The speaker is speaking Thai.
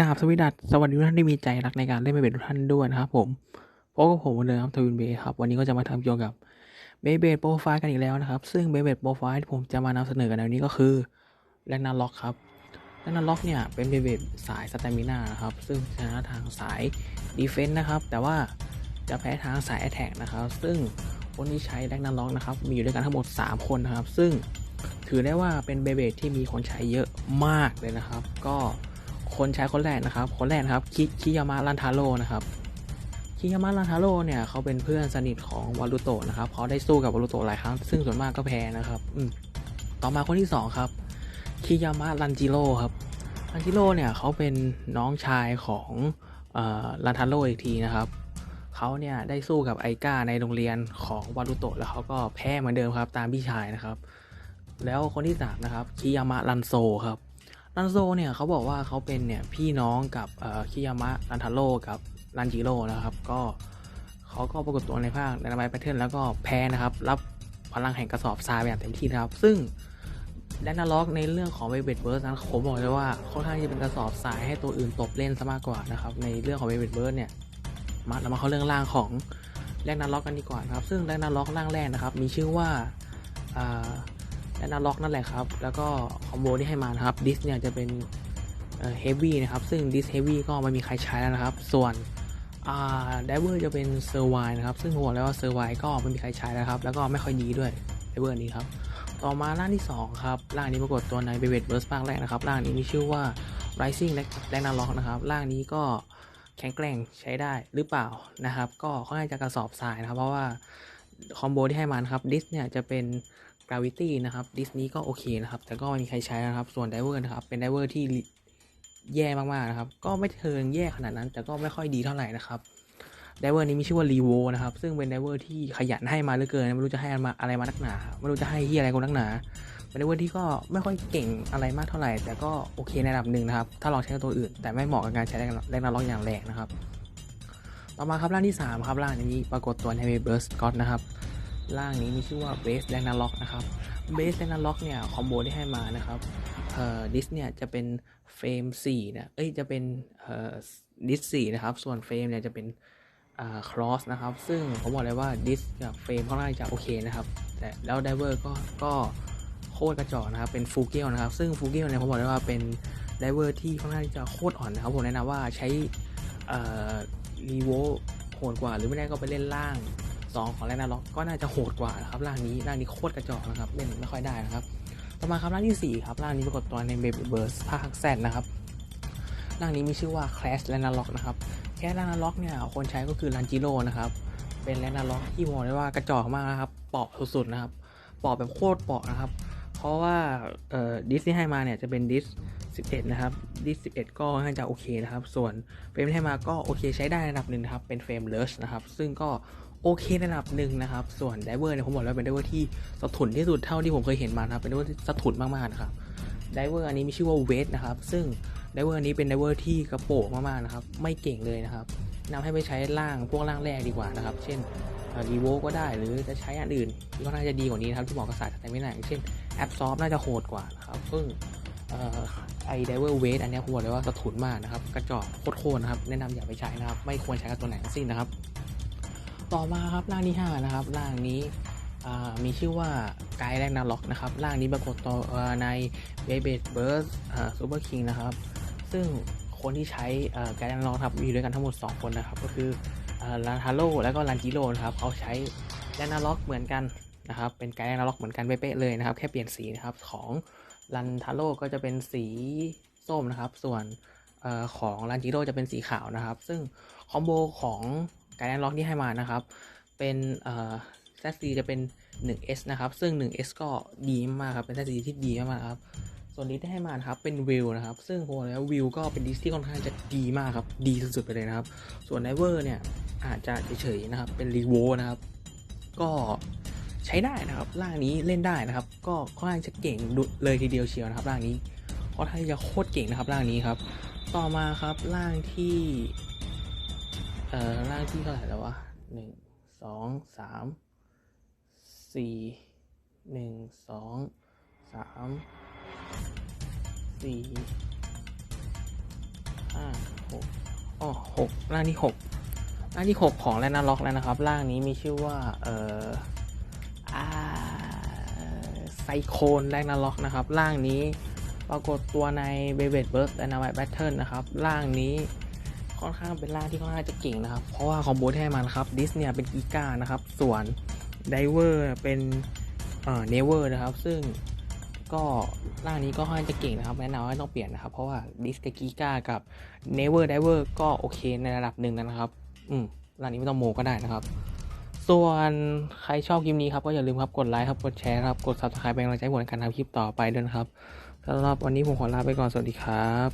กับสวีดัสสวัสดีทุกท่านที่มีใจรักในการเล่นเบเบดทุกท่านด้วยนะครับผมพบกับผมเหมือนเดิมครับทวินเบครับ วันนี้ก็จะมาทำเกี่ยวกับเบเบดโปรไฟล์กันอีกแล้วนะครับ ซึ่งเบเบดโปรไฟล์ที่ผมจะมานำเสนอกันในวันนี้ก็คือแลกนาล็อกครับแลกนาล็อกเนี่ยเป็นเบเบดสายสเตมินานะครับ ซึ่งชนะทางสายดีเฟนต์นะครับ แต่ว่าจะแพ้ทางสายแอตแทกนะครับ ซึ่งคนที่ใช้แลกนาล็อกนะครับ มีอยู่ด้วยกันทั้งหมด 3 คนนะครับ ซึ่งถือได้ว่าเป็นเบเบดที่มีคนใช้เยอะมากเลยนะครับ ก็ คนใช้คนแรกนะครับ คนแรกนะครับคิคิยามะลันทาโร่นะครับคิยามะลันทาโร่เนี่ยเขาเป็นเพื่อนสนิทของวารุโตะนะครับเขาได้สู้กับวารุโตะหลายครั้ง ซึ่งส่วนมากก็แพ้นะครับอืต่อมาคนที่สองครับคิยามะลันจิโร่ครับลันจิโร่เนี่ยเขาเป็นน้องชายของเอ่อลันทาโร่อีกทีนะครับเขาเนี่ยได้สู้กับไอก้าในโรงเรียนของวารุโตะแล้วเขาก็แพ้เหมือนเดิมครับตามพี่ชายนะครับ แล้วคนที่สามนะครับคิยามะลันโซครับ ลันโซเนี่ยเขาบอกว่าเขาเป็นเนี่ยพี่น้องกับคิยามะลันทาโร่กับลันจิโร่นะครับ ก็เขาก็ปรากฏตัวในภาคในนาไมแพทเทิร์นแล้วก็แพ้นะครับ รับพลังแห่งกระสอบทรายอย่างเต็มที่นะครับ ซึ่งแดนนาล็อกในเรื่องของเวเบดเบิร์สนั้นผมบอกเลยว่าค่อนข้างจะเป็นกระสอบทรายให้ตัวอื่นตบเล่นซะมากกว่านะครับ ในเรื่องของเวเบดเบิร์สเนี่ยมาเรามาเข้าเรื่องร่างของแรกนาล็อกกันดีกว่านะครับ ซึ่งแรกนาล็อกร่างแรกนะครับ มีชื่อว่า และนาล็อกนั่นแหละครับ แล้วก็คอมโบที่ให้มานะครับดิสเนี่ยจะเป็นเฮฟวี่นะครับ ซึ่งดิสเฮฟวี่ก็ไม่มีใครใช้แล้วนะครับ ส่วนอ่าไดเวอร์จะเป็นเซอร์ไวนะครับ ซึ่งผมบอกแล้วว่าเซอร์ไวก็ไม่มีใครใช้แล้วครับ แล้วก็ไม่ค่อยดีด้วยไดเวอร์นี้ครับ ต่อมาร่างที่ 2 ครับ ร่างนี้ปรากฏตัวในเบเวตเบิร์สภาคแรกนะครับ ร่างนี้มีชื่อว่า Rising แรงนาล็อกนะครับ ร่างนี้ก็แข็งแกร่งใช้ได้หรือเปล่านะครับ ก็ค่อนข้างจะกระสอบทรายนะครับ เพราะว่าคอมโบที่ให้มานะครับดิสเนี่ยจะเป็น Gravity นะครับดิสนี้ก็โอเคนะครับ แต่ก็ไม่มีใครใช้นะครับ ส่วนไดเวอร์นะครับ เป็นไดเวอร์ที่แย่มากๆนะครับ ก็ไม่เทิงแย่ขนาดนั้น แต่ก็ไม่ค่อยดีเท่าไหร่นะครับไดเวอร์นี้มีชื่อว่ารีโวนะครับ ซึ่งเป็นไดเวอร์ที่ขยันให้มาเหลือเกิน ไม่รู้จะให้มาอะไรมานักหนา ไม่รู้จะให้ที่อะไรกูนักหนา เป็นไดเวอร์ที่ก็ไม่ค่อยเก่งอะไรมากเท่าไหร่ แต่ก็โอเคในระดับหนึ่งนะครับ ถ้าลองใช้กับตัวอื่น แต่ไม่เหมาะกับการใช้แรงรงนาล็อกอย่างแรงนะครับ ต่อมาครับร่างที่ 3 ครับร่างนี้ปรากฏตัวในเบอร์สกอตนะครับ ร่างนี้มีชื่อว่าเบสแรงนาล็อกนะครับเบสแรงนาล็อกเนี่ยคอมโบที่ให้มานะครับเอ่อดิสเนี่ยจะเป็นเฟรม4นะเอ้ยจะเป็นเอ่อดิส4นะครับ ส่วนเฟรมเนี่ยจะเป็นอ่าครอสนะครับ ซึ่งผมบอกเลยว่าดิสกับเฟรมค่อนข้างจะโอเคนะครับ แต่แล้วไดเวอร์ก็ก็โคตรกระจอกนะครับ เป็นฟูเกลนะครับ ซึ่งฟูเกลเนี่ยผมบอกเลยว่าเป็นไดเวอร์ที่ค่อนข้างจะโคตรอ่อนนะครับ ผมแนะนำว่าใช้เอ่อรีโวโหดกว่าหรือไม่ได้ก็ไปเล่นล่าง 2 ของแรกนาล็อกก็น่าจะโหดกว่านะครับร่างนี้ร่างนี้โคตรกระจอกนะครับเล่นไม่ค่อยได้นะครับ ต่อมาครับร่างที่ 4 ครับร่างนี้ปรากฏตัวในเบเบเบิร์สภาคแซดนะครับร่างนี้มีชื่อว่า Clash แลนาล็อกนะครับ แค่แลนาล็อกเนี่ยคนใช้ก็คือลันจิโร่นะครับ เป็นแลนาล็อกที่บอกได้ว่ากระจอกมากนะครับ เปาะสุดๆนะครับ เปาะแบบโคตรเปาะนะครับ เพราะว่าดิสที่ให้มาเนี่ยจะเป็นดิส 11 นะครับดิส11 ก็ค่อนข้าจะโอเคนะครับ ส่วนเฟรมที่ให้มาก็โอเคใช้ได้ในระดับหนึ่งนะครับ เป็นเฟรมเลสนะครับ ซึ่งก็โอเคในระดับหนึ่งนะครับ ส่วนไดเวอร์เนี่ยผมบอกแล้วเป็นไดเวอร์ที่สะทุนที่สุดเท่าที่ผมเคยเห็นมานะครับ เป็นไดเวอร์ที่สะทุนมากๆนะครับ ไดเวอร์อันนี้มีชื่อว่าเวทนะครับ ซึ่งไดเวอร์อันนี้เป็นไดเวอร์ที่กระโปงมากๆนะครับ ไม่เก่งเลยนะครับแนะนำให้ไปใช้ล่างพวกล่างแรกดีกว่านะครับ เช่นรีโวก็ได้หรือจะใช้อันอื่นก็น่าจะดีกว่านี้นะครับที่เหมาะกับสายแต่ไม่หนักเช่นแอปซอฟน่าจะโหดกว่านะครับ ซึ่ง ไอไดเวอร์เวทอันนี้ผมบอกเลยว่าสะทุนมากนะครับ กระจอกโคตรๆนะครับ แนะนำอย่าไปใช้นะครับ ไม่ควรใช้กับตัวไหนทั้งสิ้นนะครับ ต่อมาครับร่างที่ 5 นะครับร่างนี้มีชื่อว่าไกด์แรกนาล็อกนะครับร่างนี้ปรากฏตัวในเบเบดเบิร์สซูเปอร์คิงนะครับ ซึ่งคนที่ใช้ไกด์แรกนาล็อกครับมีด้วยกันทั้งหมด 2 คนนะครับ ก็คือลันทาโร่แล้วก็ลันจิโร่นะครับเขาใช้แรกนาล็อกเหมือนกันนะครับเป็นไกด์แรกนาล็อกเหมือนกันเป๊ะเลยนะครับ แค่เปลี่ยนสีนะครับของ ลันทาโร่ก็จะเป็นสีส้มนะครับ ส่วนออของลันจิโร่จะเป็นสีขาวนะครับ ซึ่งคอมโบของไกด์แรกนล็อกที่ให้มานะครับ เป็นเอ่อ ZC จะเป็น 1S นะครับ ซึ่ง 1S ก็ดีมากครับ เป็น ZC ที่ดีมากครับ ส่วนนี้ที่ให้มานะครับ เป็นวิวนะครับ ซึ่งผมบอแล้ววิวก็เป็นดิสที่ค่อนข้างจะดีมากครับ ดีสุดๆไปเลยนะครับ ส่วนไนเวอร์เนี่ยอาจจะเฉยๆนะครับ เป็นรีโวนะครับ ก็ ใช้ได้นะครับร่างนี้เล่นได้นะครับ ก็ค่อนข้างจะเก่งเลยทีเดียวเชียวนะครับร่างนี้ค่อนข้างจะโคตรเก่งนะครับร่างนี้ครับ ต่อมาครับร่างที่เอ่อร่างที่เท่าไหร่แล้ววะหนึ่งสองสามสี่หนึ่งสองสามสี่ห้าหกอ๋อหกร่างที่หกร่างที่หกของแลนาล็อกแล้วนะครับ ร่างนี้มีชื่อว่า เอ่อ ไซโคนแลนาล็อกนะครับร่างนี้ปรากฏตัวในเบเบดเบิร์กและนาไวแบทเทิลนะครับร่างนี้ค่อนข้างเป็นร่างที่ค่อนข้างจะเก่งนะครับ เพราะว่าคอมโบที่ให้มานครับดิสเนี่ยเป็นกีก้านะครับ ส่วนไดเวอร์เป็นเอ่อเนเวอร์นะครับ ซึ่งก็ร่างนี้ก็ค่อนข้างจะเก่งนะครับแนะนำว่าต้องเปลี่ยนนะครับ เพราะว่าดิสกับกีกากับ Never Diver ก็โอเคในระดับหนึ่งนะครับ อืมร่างนี้ไม่ต้องโมก็ได้นะครับ ส่วนใครชอบคลิปนี้ครับก็อย่าลืมครับกดไลค์ครับกดแชร์ครับกด subscribe เป็นกำลังใจให้ผมในการทำคลิปต่อไปด้วยนะครับสำหรับวันนี้ผมขอลาไปก่อนสวัสดีครับ